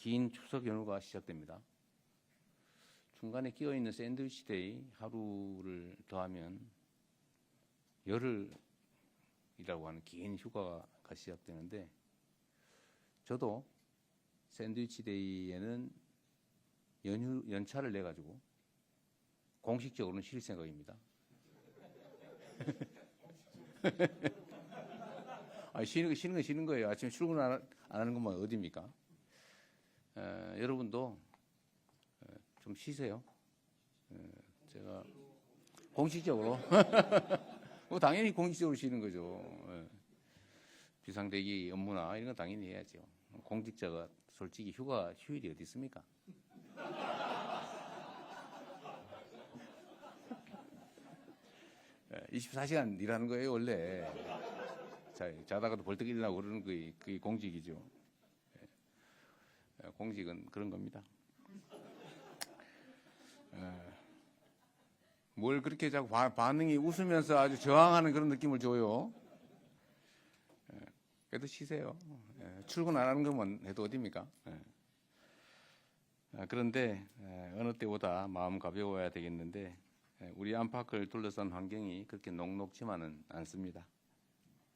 긴 추석 연휴가 시작됩니다. 중간에 끼어 있는 샌드위치 데이 하루를 더하면 열흘이라고 하는 긴 휴가가 시작되는데 저도 샌드위치 데이에는 연휴 연차를 내 가지고 공식적으로는 쉴 생각입니다. 아, 쉬는 거 쉬는 거 쉬는 거예요. 아침에 출근 안, 하- 안 하는 것만 어디입니까? 에, 여러분도 에, 좀 쉬세요. 에, 제가 공식적으로 뭐 당연히 공식적으로 쉬는 거죠. 예. 비상대기 업무나 이런 건 당연히 해야죠. 공직자가 솔직히 휴가 휴일이 어디 있습니까? 예, 24시간 일하는 거예요 원래. 자, 자다가도 벌떡 일어나고 그러는 게 그게 공직이죠. 공직은 그런 겁니다. 예. 뭘 그렇게 자꾸 바- 반응이 웃으면서 아주 저항하는 그런 느낌을 줘요. 예, 그래도 쉬세요. 예, 출근 안 하는 것만 해도 어딥니까? 예. 아, 그런데 예, 어느 때보다 마음 가벼워야 되겠는데 예, 우리 안팎을 둘러싼 환경이 그렇게 녹록지만은 않습니다.